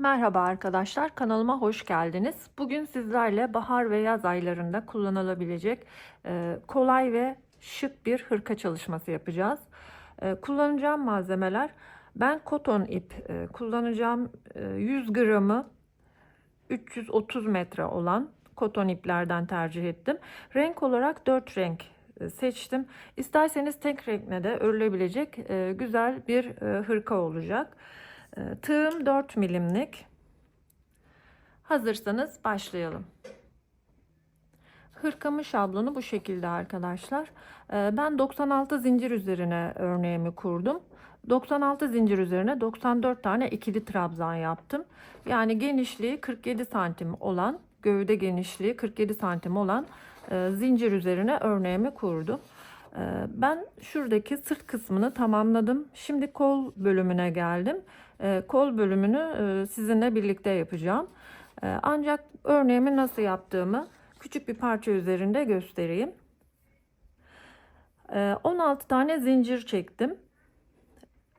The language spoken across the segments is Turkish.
Merhaba arkadaşlar, kanalıma hoş geldiniz. Bugün sizlerle bahar ve yaz aylarında kullanılabilecek e, kolay ve şık bir hırka çalışması yapacağız. E, kullanacağım malzemeler, ben koton ip e, kullanacağım. E, 100 gramı 330 metre olan koton iplerden tercih ettim. Renk olarak 4 renk seçtim. İsterseniz tek renkle de örülebilecek güzel bir hırka olacak. E, Tığım 4 milimlik. Hazırsanız başlayalım. Hırkamın şablonu bu şekilde arkadaşlar. E, Ben 96 zincir üzerine örneğimi kurdum. 96 zincir üzerine 94 tane ikili trabzan yaptım. Yani genişliği 47 santim olan, gövde genişliği 47 santim olan e, zincir üzerine örneğimi kurdum. E, Ben şuradaki sırt kısmını tamamladım. Şimdi kol bölümüne geldim. E, Kol bölümünü e, sizinle birlikte yapacağım. E, Ancak örneğimi nasıl yaptığımı küçük bir parça üzerinde göstereyim. E, 16 tane zincir çektim.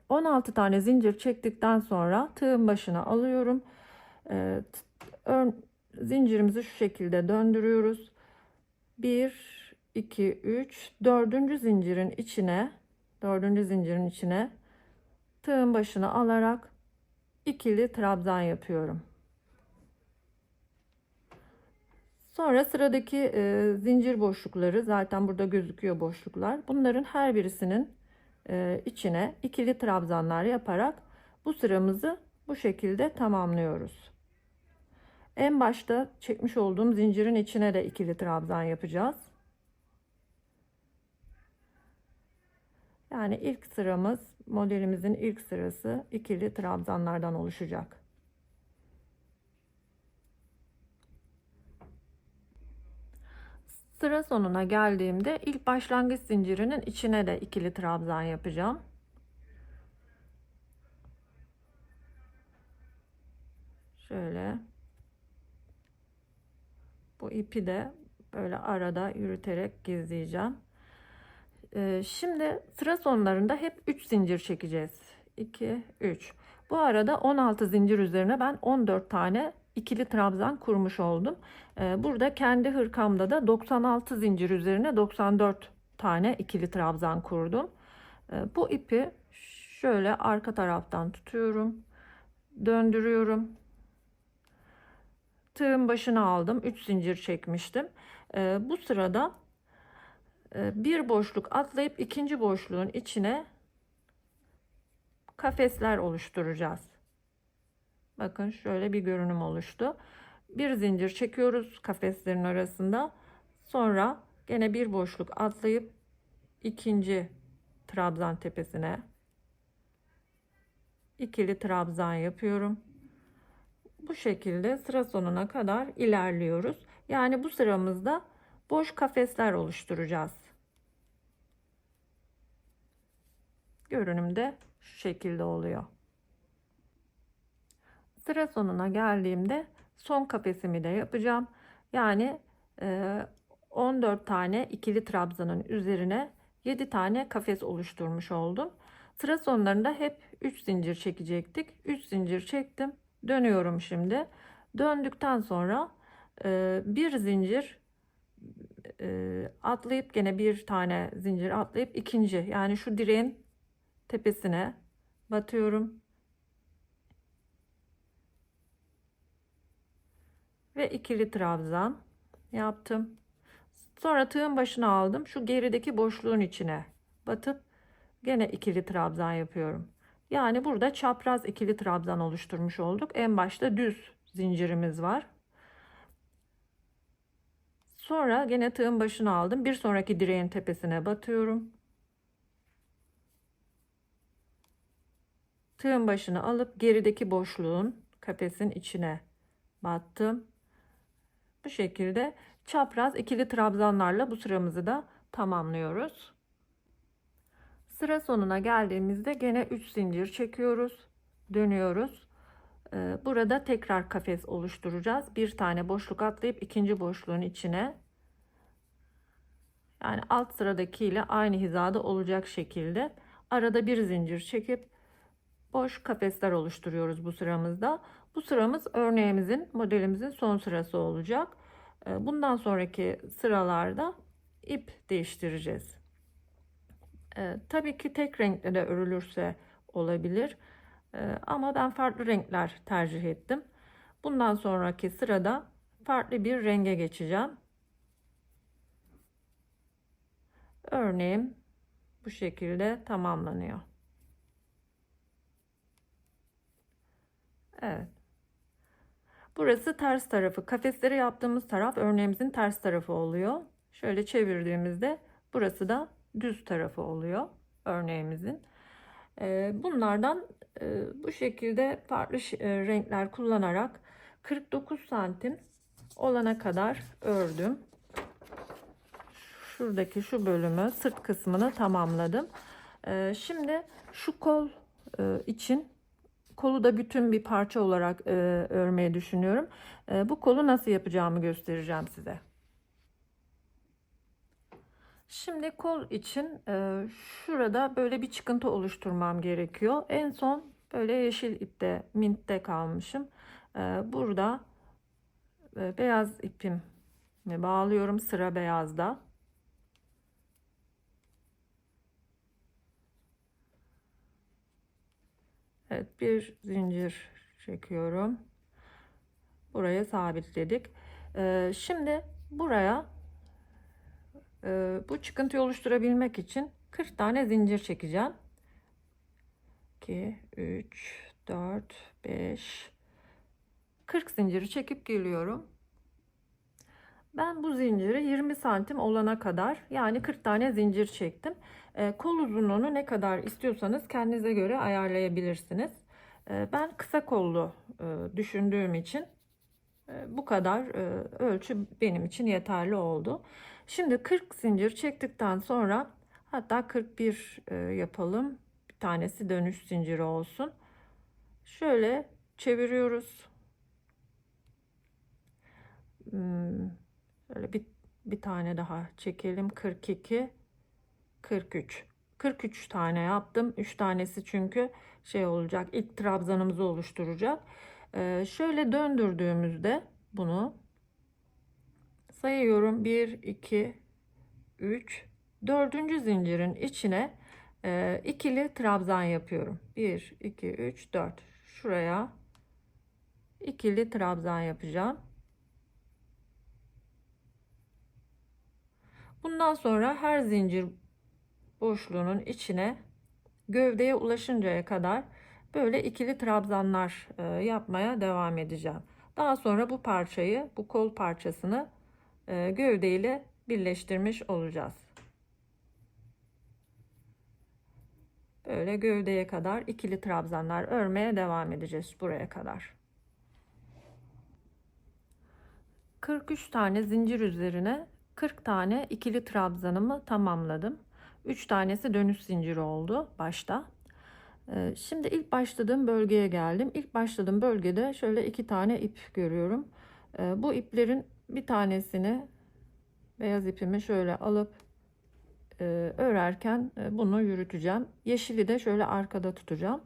16 tane zincir çektikten sonra tığın başına alıyorum. Zincirimizi şu şekilde döndürüyoruz. 1 2 3 4. zincirin içine 4. zincirin içine tığın başına alarak ikili trabzan yapıyorum. Sonra sıradaki e, zincir boşlukları zaten burada gözüküyor boşluklar. Bunların her birisinin e, içine ikili trabzanlar yaparak bu sıramızı bu şekilde tamamlıyoruz. En başta çekmiş olduğum zincirin içine de ikili trabzan yapacağız. Yani ilk sıramız modelimizin ilk sırası ikili trabzanlardan oluşacak. Sıra sonuna geldiğimde ilk başlangıç zincirinin içine de ikili trabzan yapacağım. Şöyle bu ipi de böyle arada yürüterek gizleyeceğim. Ee, şimdi sıra sonlarında hep 3 zincir çekeceğiz. 2 3. Bu arada 16 zincir üzerine ben 14 tane ikili trabzan kurmuş oldum. Ee, burada kendi hırkamda da 96 zincir üzerine 94 tane ikili trabzan kurdum. Ee, bu ipi şöyle arka taraftan tutuyorum. Döndürüyorum. Tığın başına aldım. 3 zincir çekmiştim. Bu sırada bir boşluk atlayıp ikinci boşluğun içine kafesler oluşturacağız. Bakın şöyle bir görünüm oluştu. Bir zincir çekiyoruz kafeslerin arasında. Sonra gene bir boşluk atlayıp ikinci trabzan tepesine ikili trabzan yapıyorum. Bu şekilde sıra sonuna kadar ilerliyoruz. Yani bu sıramızda boş kafesler oluşturacağız. Görünümde şu şekilde oluyor. Sıra sonuna geldiğimde son kafesimi de yapacağım. Yani 14 tane ikili trabzanın üzerine 7 tane kafes oluşturmuş oldum. Sıra sonlarında hep 3 zincir çekecektik. 3 zincir çektim. Dönüyorum şimdi. Döndükten sonra bir zincir atlayıp gene bir tane zincir atlayıp ikinci yani şu direğin tepesine batıyorum. Ve ikili trabzan yaptım. Sonra tığın başına aldım. Şu gerideki boşluğun içine batıp gene ikili trabzan yapıyorum. Yani burada çapraz ikili trabzan oluşturmuş olduk. En başta düz zincirimiz var. Sonra gene tığın başına aldım. Bir sonraki direğin tepesine batıyorum. Tığın başına alıp gerideki boşluğun kafesin içine battım. Bu şekilde çapraz ikili trabzanlarla bu sıramızı da tamamlıyoruz. Sıra sonuna geldiğimizde gene 3 zincir çekiyoruz. Dönüyoruz. Ee, burada tekrar kafes oluşturacağız. Bir tane boşluk atlayıp ikinci boşluğun içine yani alt sıradaki ile aynı hizada olacak şekilde arada bir zincir çekip boş kafesler oluşturuyoruz bu sıramızda. Bu sıramız örneğimizin, modelimizin son sırası olacak. Ee, Bundan sonraki sıralarda ip değiştireceğiz. Ee, tabii ki tek renkle de örülürse olabilir. Ee, ama ben farklı renkler tercih ettim. Bundan sonraki sırada farklı bir renge geçeceğim. Örneğim bu şekilde tamamlanıyor. Evet. Burası ters tarafı. Kafesleri yaptığımız taraf örneğimizin ters tarafı oluyor. Şöyle çevirdiğimizde burası da düz tarafı oluyor örneğimizin. Ee, Bunlardan e, bu şekilde farklı e, renkler kullanarak 49 santim olana kadar ördüm. Şuradaki şu bölümü sırt kısmını tamamladım. Ee, Şimdi şu kol e, için kolu da bütün bir parça olarak e, örmeyi düşünüyorum. E, bu kolu nasıl yapacağımı göstereceğim size. Şimdi kol için e, şurada böyle bir çıkıntı oluşturmam gerekiyor. En son böyle yeşil ipte, mintte kalmışım. E, burada e, beyaz ipimi bağlıyorum sıra beyazda. Evet bir zincir çekiyorum. Buraya sabitledik. Ee, şimdi buraya e, bu çıkıntıyı oluşturabilmek için 40 tane zincir çekeceğim. 2, 3, 4, 5, 40 zinciri çekip geliyorum. Ben bu zinciri 20 santim olana kadar yani 40 tane zincir çektim. E, kol uzunluğunu ne kadar istiyorsanız kendinize göre ayarlayabilirsiniz. E, ben kısa kollu e, düşündüğüm için e, bu kadar e, ölçü benim için yeterli oldu. Şimdi 40 zincir çektikten sonra hatta 41 e, yapalım. Bir tanesi dönüş zinciri olsun. Şöyle çeviriyoruz. Hmm, Şöyle bir, bir tane daha çekelim. 42 43 43 tane yaptım. 3 tanesi çünkü şey olacak. ilk trabzanımızı oluşturacak. Ee, şöyle döndürdüğümüzde bunu sayıyorum. 1 2 3 dördüncü zincirin içine e, ikili trabzan yapıyorum. 1 2 3 4 şuraya ikili trabzan yapacağım. Bundan sonra her zincir boşluğunun içine gövdeye ulaşıncaya kadar böyle ikili trabzanlar e, yapmaya devam edeceğim. Daha sonra bu parçayı, bu kol parçasını gövde ile birleştirmiş olacağız. Böyle gövdeye kadar ikili trabzanlar örmeye devam edeceğiz buraya kadar. 43 tane zincir üzerine 40 tane ikili trabzanımı tamamladım. 3 tanesi dönüş zinciri oldu başta. Ee, Şimdi ilk başladığım bölgeye geldim. İlk başladığım bölgede şöyle iki tane ip görüyorum. Ee, Bu iplerin bir tanesini beyaz ipimi şöyle alıp e, örerken e, bunu yürüteceğim. Yeşili de şöyle arkada tutacağım.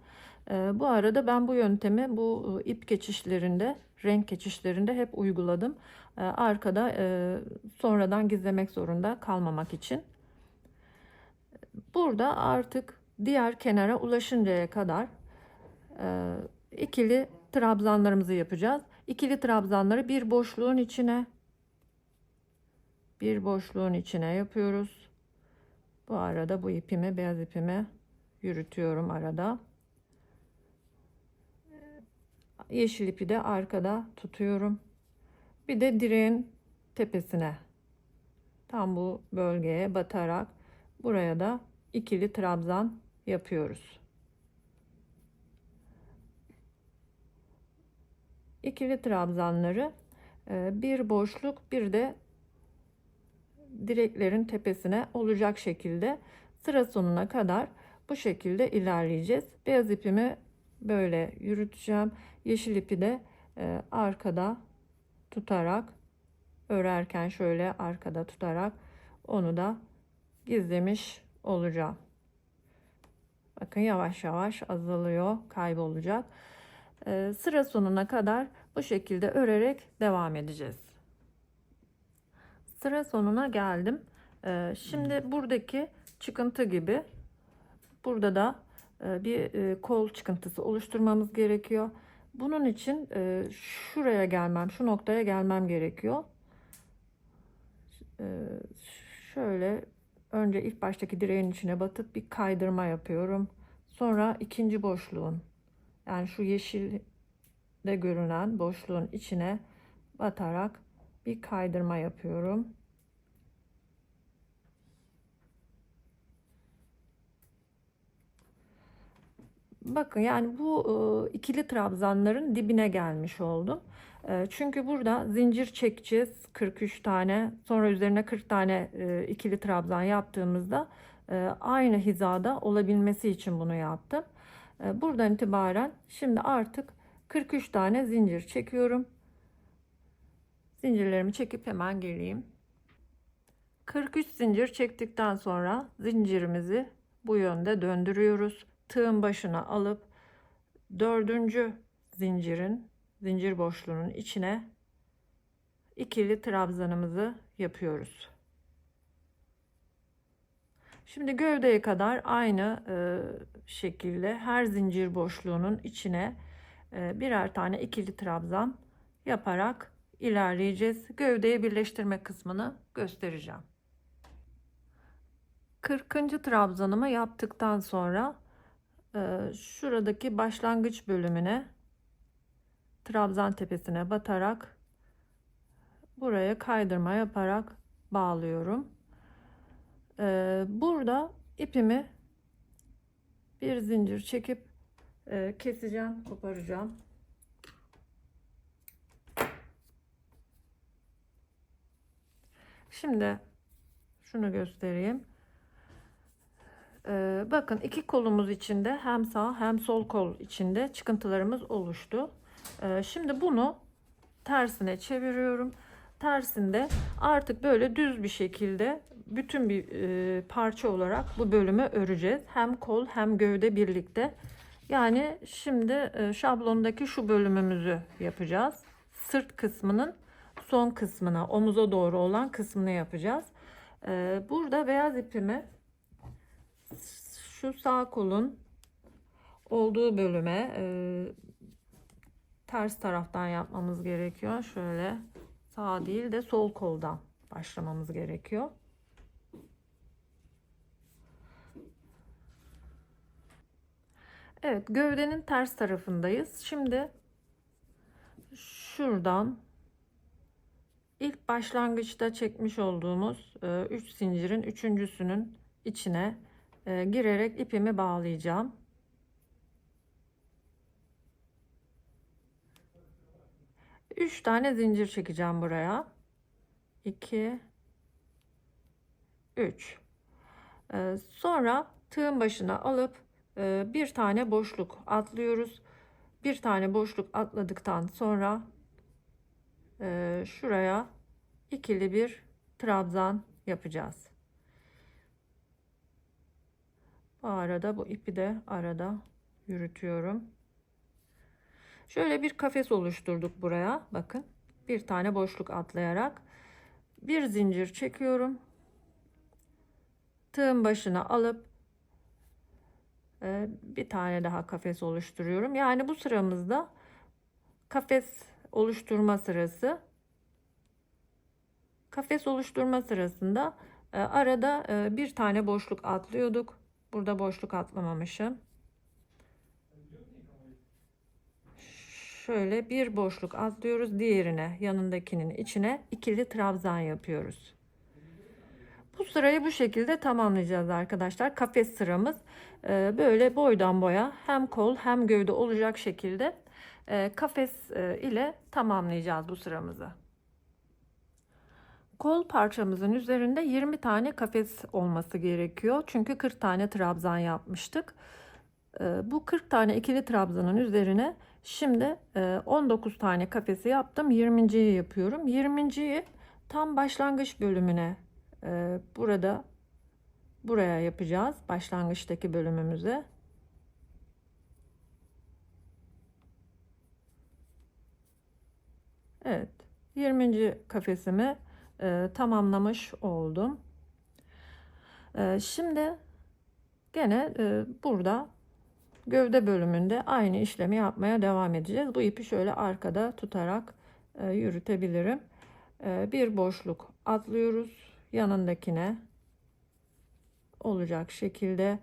Ee, Bu arada ben bu yöntemi bu e, ip geçişlerinde, renk geçişlerinde hep uyguladım. Ee, Arkada e, sonradan gizlemek zorunda kalmamak için. Burada artık diğer kenara ulaşıncaya kadar e, ikili trabzanlarımızı yapacağız. İkili trabzanları bir boşluğun içine bir boşluğun içine yapıyoruz. Bu arada bu ipimi beyaz ipimi yürütüyorum arada. Yeşil ipi de arkada tutuyorum. Bir de direğin tepesine tam bu bölgeye batarak buraya da ikili trabzan yapıyoruz. İkili trabzanları e, bir boşluk bir de direklerin tepesine olacak şekilde sıra sonuna kadar bu şekilde ilerleyeceğiz. Beyaz ipimi böyle yürüteceğim. Yeşil ipi de e, arkada tutarak örerken şöyle arkada tutarak onu da gizlemiş olacağım. Bakın yavaş yavaş azalıyor, kaybolacak. Ee, sıra sonuna kadar bu şekilde örerek devam edeceğiz. Sıra sonuna geldim. Ee, şimdi buradaki çıkıntı gibi burada da e, bir e, kol çıkıntısı oluşturmamız gerekiyor. Bunun için e, şuraya gelmem, şu noktaya gelmem gerekiyor. Ee, şöyle önce ilk baştaki direğin içine batıp bir kaydırma yapıyorum. Sonra ikinci boşluğun yani şu yeşilde görünen boşluğun içine batarak bir kaydırma yapıyorum. Bakın yani bu e, ikili trabzanların dibine gelmiş oldum. E, Çünkü burada zincir çekeceğiz 43 tane sonra üzerine 40 tane e, ikili trabzan yaptığımızda e, aynı hizada olabilmesi için bunu yaptım. E, Buradan itibaren şimdi artık 43 tane zincir çekiyorum. Zincirlerimi çekip hemen geleyim. 43 zincir çektikten sonra zincirimizi bu yönde döndürüyoruz. Tığın başına alıp dördüncü zincirin zincir boşluğunun içine ikili trabzanımızı yapıyoruz. Şimdi gövdeye kadar aynı e, şekilde her zincir boşluğunun içine e, birer tane ikili trabzan yaparak ilerleyeceğiz. Gövdeyi birleştirme kısmını göstereceğim. 40. trabzanımı yaptıktan sonra e, şuradaki başlangıç bölümüne trabzan tepesine batarak buraya kaydırma yaparak bağlıyorum. E, burada ipimi bir zincir çekip e, keseceğim, koparacağım. Şimdi şunu göstereyim. Ee, bakın iki kolumuz içinde hem sağ hem sol kol içinde çıkıntılarımız oluştu. Ee, şimdi bunu tersine çeviriyorum. Tersinde artık böyle düz bir şekilde bütün bir e, parça olarak bu bölümü öreceğiz. Hem kol hem gövde birlikte. Yani şimdi e, şablondaki şu bölümümüzü yapacağız. Sırt kısmının son kısmına, omuza doğru olan kısmını yapacağız. Ee, burada beyaz ipimi şu sağ kolun olduğu bölüme e, ters taraftan yapmamız gerekiyor. Şöyle sağ değil de sol koldan başlamamız gerekiyor. Evet gövdenin ters tarafındayız. Şimdi şuradan ilk başlangıçta çekmiş olduğumuz 3 zincirin üçüncüsünün içine e, girerek ipimi bağlayacağım. Üç tane zincir çekeceğim buraya. 2 3 e, Sonra tığın başına alıp e, bir tane boşluk atlıyoruz. Bir tane boşluk atladıktan sonra e, şuraya ikili bir trabzan yapacağız. Bu arada bu ipi de arada yürütüyorum. Şöyle bir kafes oluşturduk buraya. Bakın bir tane boşluk atlayarak bir zincir çekiyorum. Tığın başına alıp e, bir tane daha kafes oluşturuyorum. Yani bu sıramızda kafes oluşturma sırası. Kafes oluşturma sırasında e, arada e, bir tane boşluk atlıyorduk. Burada boşluk atlamamışım. Şöyle bir boşluk atlıyoruz. Diğerine yanındakinin içine ikili trabzan yapıyoruz. Bu sırayı bu şekilde tamamlayacağız arkadaşlar. Kafes sıramız e, böyle boydan boya hem kol hem gövde olacak şekilde kafes e, ile tamamlayacağız bu sıramızı. Kol parçamızın üzerinde 20 tane kafes olması gerekiyor. Çünkü 40 tane trabzan yapmıştık. Bu 40 tane ikili trabzanın üzerine şimdi 19 tane kafesi yaptım. 20.yi yapıyorum. 20.yi tam başlangıç bölümüne burada buraya yapacağız. Başlangıçtaki bölümümüze. Evet. 20. kafesimi e, tamamlamış oldum. E, şimdi gene e, burada gövde bölümünde aynı işlemi yapmaya devam edeceğiz. Bu ipi şöyle arkada tutarak e, yürütebilirim. E, bir boşluk atlıyoruz. Yanındakine olacak şekilde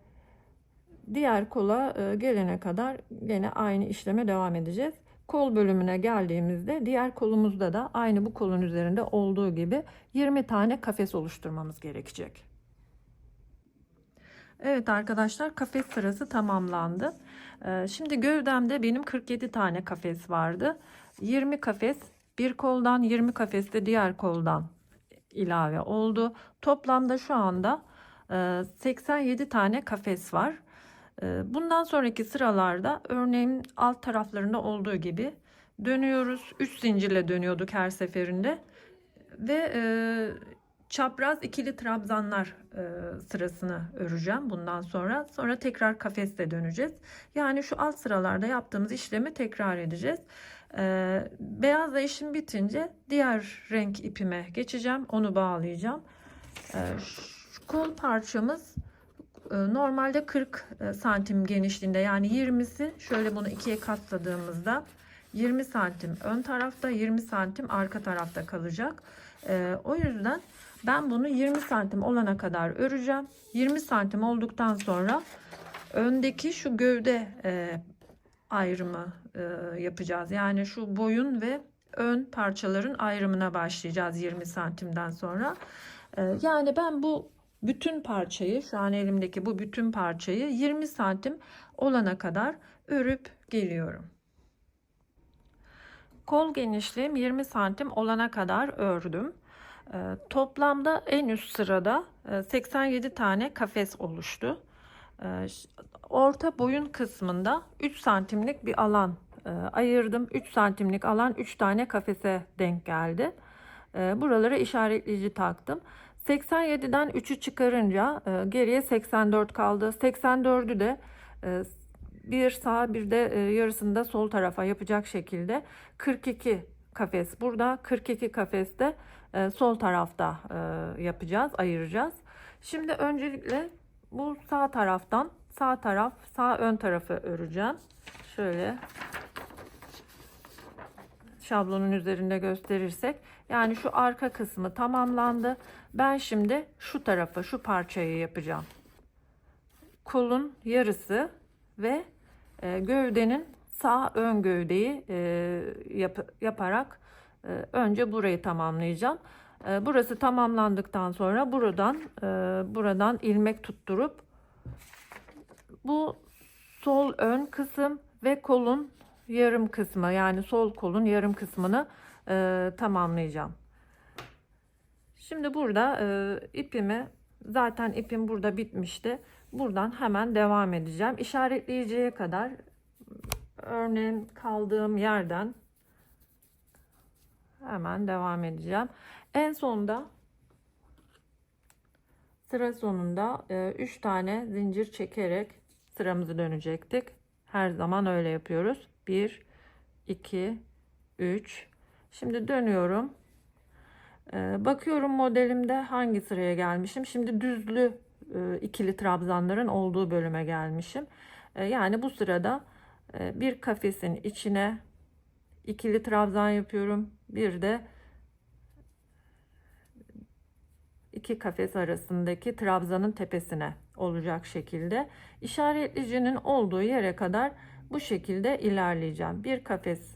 diğer kola e, gelene kadar gene aynı işleme devam edeceğiz. Kol bölümüne geldiğimizde diğer kolumuzda da aynı bu kolun üzerinde olduğu gibi 20 tane kafes oluşturmamız gerekecek. Evet arkadaşlar kafes sırası tamamlandı. Ee, Şimdi gövdemde benim 47 tane kafes vardı. 20 kafes bir koldan 20 kafes de diğer koldan ilave oldu. Toplamda şu anda e, 87 tane kafes var. E, Bundan sonraki sıralarda örneğin alt taraflarında olduğu gibi dönüyoruz. 3 zincirle dönüyorduk her seferinde. Ve e, çapraz ikili trabzanlar e, sırasını öreceğim bundan sonra. Sonra tekrar kafeste döneceğiz. Yani şu alt sıralarda yaptığımız işlemi tekrar edeceğiz. E, beyazla işim bitince diğer renk ipime geçeceğim. Onu bağlayacağım. E, kol parçamız normalde 40 e, santim genişliğinde yani 20'si şöyle bunu ikiye katladığımızda 20 santim ön tarafta 20 santim arka tarafta kalacak. E, o yüzden ben bunu 20 santim olana kadar öreceğim. 20 santim olduktan sonra öndeki şu gövde e, ayrımı e, yapacağız. Yani şu boyun ve ön parçaların ayrımına başlayacağız 20 santimden sonra. E, yani ben bu bütün parçayı şu an elimdeki bu bütün parçayı 20 santim olana kadar örüp geliyorum. Kol genişliğim 20 santim olana kadar ördüm. Ee, toplamda en üst sırada e, 87 tane kafes oluştu. Ee, orta boyun kısmında 3 santimlik bir alan e, ayırdım. 3 santimlik alan 3 tane kafese denk geldi. Ee, buralara işaretleyici taktım. 87'den 3'ü çıkarınca e, geriye 84 kaldı. 84'ü de e, bir sağ bir de e, yarısını sol tarafa yapacak şekilde 42 kafes burada 42 kafes de e, sol tarafta e, yapacağız ayıracağız. Şimdi öncelikle bu sağ taraftan sağ taraf sağ ön tarafı öreceğim. Şöyle şablonun üzerinde gösterirsek yani şu arka kısmı tamamlandı. Ben şimdi şu tarafı şu parçayı yapacağım. Kolun yarısı ve e, gövdenin sağ ön gövdeyi e, yap- yaparak e, önce burayı tamamlayacağım. E, burası tamamlandıktan sonra buradan e, buradan ilmek tutturup bu sol ön kısım ve kolun yarım kısmı yani sol kolun yarım kısmını e, tamamlayacağım. Şimdi burada e, ipimi zaten ipim burada bitmişti. Buradan hemen devam edeceğim. İşaretleyeceğe kadar örneğin kaldığım yerden hemen devam edeceğim. En sonunda sıra sonunda 3 tane zincir çekerek sıramızı dönecektik. Her zaman öyle yapıyoruz. 1 2 3 Şimdi dönüyorum. Ee, bakıyorum modelimde hangi sıraya gelmişim. Şimdi düzlü e, ikili trabzanların olduğu bölüme gelmişim. E, yani bu sırada e, bir kafesin içine ikili trabzan yapıyorum. Bir de iki kafes arasındaki trabzanın tepesine olacak şekilde işaretlicinin olduğu yere kadar bu şekilde ilerleyeceğim. Bir kafes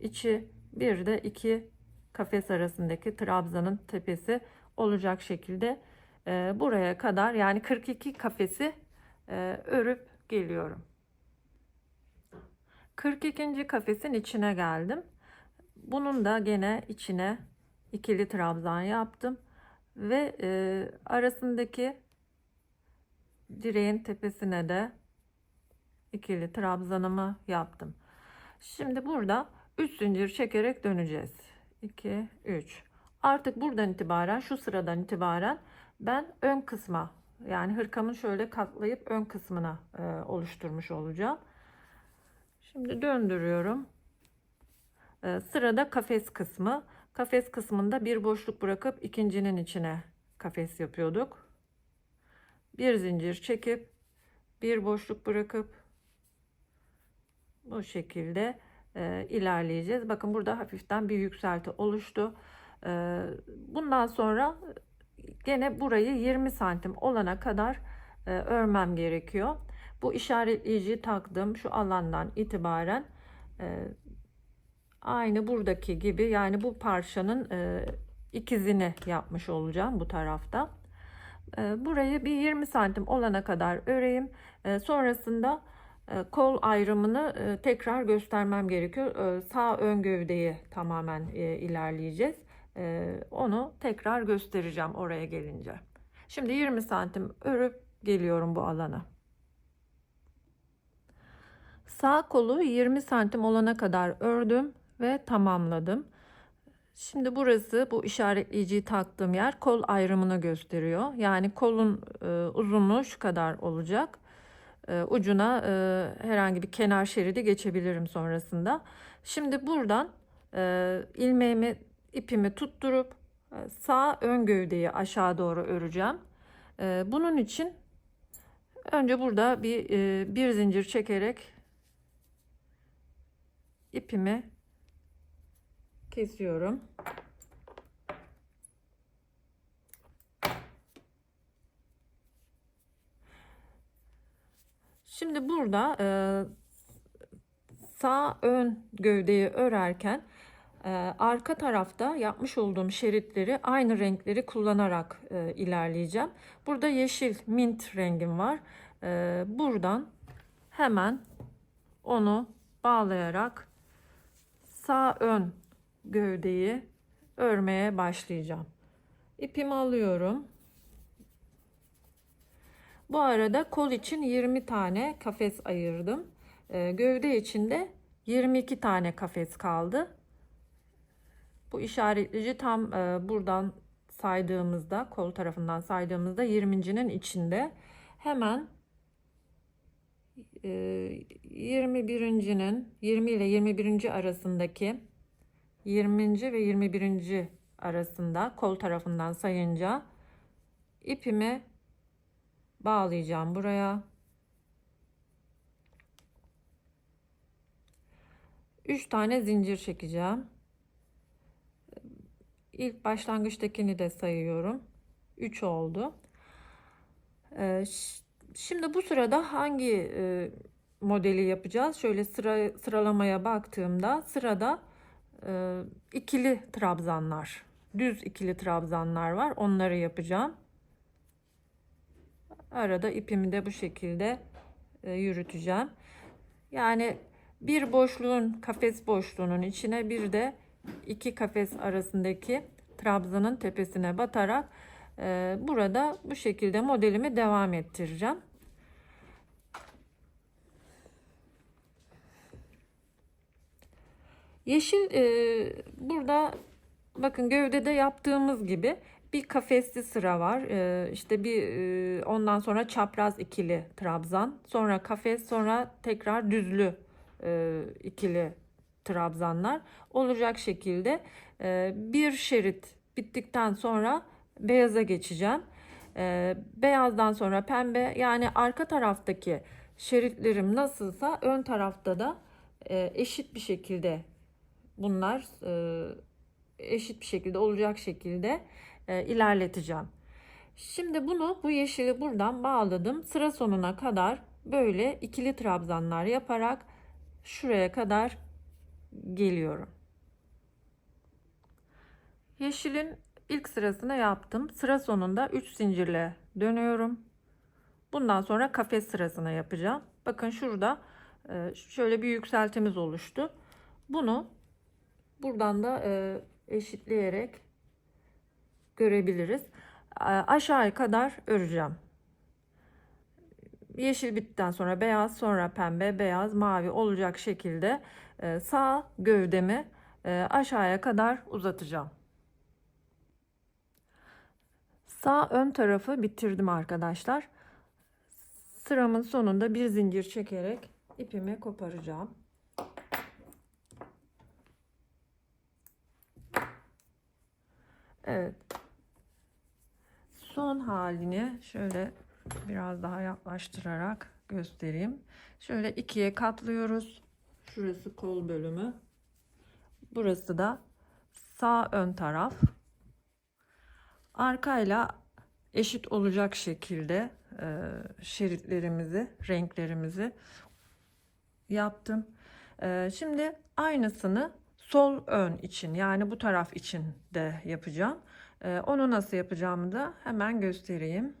içi bir de iki kafes arasındaki trabzanın tepesi olacak şekilde e, buraya kadar yani 42 kafesi e, örüp geliyorum. 42. kafesin içine geldim. Bunun da gene içine ikili trabzan yaptım ve e, arasındaki direğin tepesine de ikili trabzanımı yaptım. Şimdi burada 3 zincir çekerek döneceğiz. 2 3 Artık buradan itibaren şu sıradan itibaren ben ön kısma yani hırkamın şöyle katlayıp ön kısmına e, oluşturmuş olacağım. Şimdi döndürüyorum. Ee, sırada kafes kısmı. Kafes kısmında bir boşluk bırakıp ikincinin içine kafes yapıyorduk. Bir zincir çekip bir boşluk bırakıp bu şekilde e, ilerleyeceğiz. Bakın burada hafiften bir yükselti oluştu. E, bundan sonra gene burayı 20 santim olana kadar e, örmem gerekiyor. Bu işaretleyiciyi taktım şu alandan itibaren e, aynı buradaki gibi yani bu parçanın e, ikizini yapmış olacağım bu tarafta. E, burayı bir 20 santim olana kadar öreyim. E, sonrasında kol ayrımını e, tekrar göstermem gerekiyor. E, sağ ön gövdeyi tamamen e, ilerleyeceğiz. E, onu tekrar göstereceğim oraya gelince. Şimdi 20 santim örüp geliyorum bu alana. Sağ kolu 20 santim olana kadar ördüm ve tamamladım. Şimdi burası bu işaretleyiciyi taktığım yer kol ayrımını gösteriyor. Yani kolun e, uzunluğu şu kadar olacak. E, ucuna e, herhangi bir kenar şeridi geçebilirim sonrasında. Şimdi buradan e, ilmeğimi ipimi tutturup sağ ön gövdeyi aşağı doğru öreceğim. Bunun için önce burada bir bir zincir çekerek ipimi kesiyorum. Şimdi burada e, sağ ön gövdeyi örerken e, arka tarafta yapmış olduğum şeritleri aynı renkleri kullanarak e, ilerleyeceğim. Burada yeşil mint rengim var. E, buradan hemen onu bağlayarak sağ ön gövdeyi örmeye başlayacağım. İpimi alıyorum. Bu arada kol için 20 tane kafes ayırdım. Ee, gövde için de 22 tane kafes kaldı. Bu işaretleyici tam e, buradan saydığımızda kol tarafından saydığımızda 20.'nin içinde hemen e, 21.'nin 20 ile 21. arasındaki 20. ve 21. arasında kol tarafından sayınca ipimi bağlayacağım buraya. 3 tane zincir çekeceğim. İlk başlangıçtakini de sayıyorum. 3 oldu. Ee, şimdi bu sırada hangi e, modeli yapacağız? Şöyle sıra sıralamaya baktığımda sırada e, ikili trabzanlar, düz ikili trabzanlar var. Onları yapacağım. Arada ipimi de bu şekilde e, yürüteceğim. Yani bir boşluğun kafes boşluğunun içine bir de iki kafes arasındaki trabzanın tepesine batarak e, burada bu şekilde modelimi devam ettireceğim. Yeşil e, burada bakın gövdede yaptığımız gibi bir kafesli sıra var. E, işte bir e, ondan sonra çapraz ikili trabzan, sonra kafes, sonra tekrar düzlü e, ikili trabzanlar olacak şekilde e, bir şerit bittikten sonra beyaza geçeceğim. E, beyazdan sonra pembe yani arka taraftaki şeritlerim nasılsa ön tarafta da e, eşit bir şekilde bunlar eşit bir şekilde olacak şekilde e, ilerleteceğim. Şimdi bunu bu yeşili buradan bağladım. Sıra sonuna kadar böyle ikili trabzanlar yaparak şuraya kadar geliyorum. Yeşilin ilk sırasını yaptım. Sıra sonunda 3 zincirle dönüyorum. Bundan sonra kafes sırasına yapacağım. Bakın şurada e, şöyle bir yükseltimiz oluştu. Bunu buradan da e, eşitleyerek görebiliriz. Aşağıya kadar öreceğim. Yeşil bittikten sonra beyaz, sonra pembe, beyaz, mavi olacak şekilde e, sağ gövdemi e, aşağıya kadar uzatacağım. Sağ ön tarafı bitirdim arkadaşlar. Sıramın sonunda bir zincir çekerek ipimi koparacağım. son halini şöyle biraz daha yaklaştırarak göstereyim. Şöyle ikiye katlıyoruz. Şurası kol bölümü. Burası da sağ ön taraf. Arkayla eşit olacak şekilde e, şeritlerimizi, renklerimizi yaptım. E, şimdi aynısını sol ön için yani bu taraf için de yapacağım. E, onu nasıl yapacağımı da hemen göstereyim.